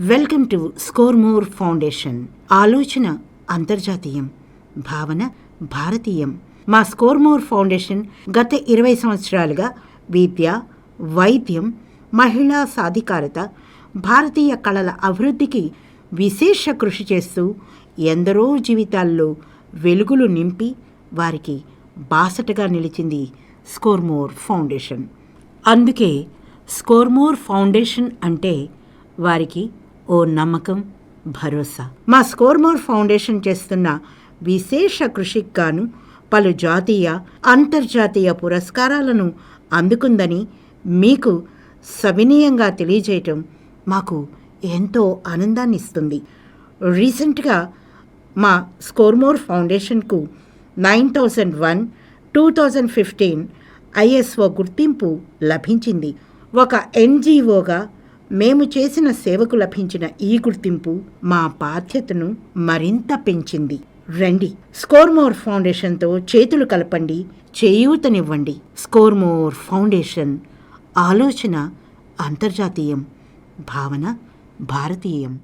Welcome to స్కోర్మోర్ foundation. ఆలోచన అంతర్జాతీయం. భావన భారతీయం. మా స్కోర్మోర్ ఫౌండేషన్ గత ఇరవై సంవత్సరాలుగా విద్య వైద్యం మహిళా సాధికారత భారతీయ కళల అభివృద్ధికి విశేష కృషి చేస్తూ ఎందరో జీవితాల్లో వెలుగులు నింపి వారికి బాసటగా నిలిచింది స్కోర్మోర్ ఫౌండేషన్. అందుకే స్కోర్మోర్ ఫౌండేషన్ అంటే వారికి ఓ నమ్మకం భరోసా. మా స్కోర్మోర్ ఫౌండేషన్ చేస్తున్న విశేష కృషికి గాను పలు జాతీయ అంతర్జాతీయ పురస్కారాలను అందుకుందని మీకు సవినీయంగా తెలియజేయటం మాకు ఎంతో ఆనందాన్ని ఇస్తుంది రీసెంట్గా మా స్కోర్మోర్ ఫౌండేషన్కు nine thousand one two thousand fifteen ISO గుర్తింపు లభించింది. ఒక ఎన్జిఓగా మేము చేసిన సేవకు లభించిన ఈ గుర్తింపు మా బాధ్యతను మరింత పెంచింది. రండి స్కోర్మోర్ ఫౌండేషన్తో చేతులు కలపండి చేయూతనివ్వండి. స్కోర్మోర్ ఫౌండేషన్ ఆలోచన అంతర్జాతీయం భావన భారతీయం.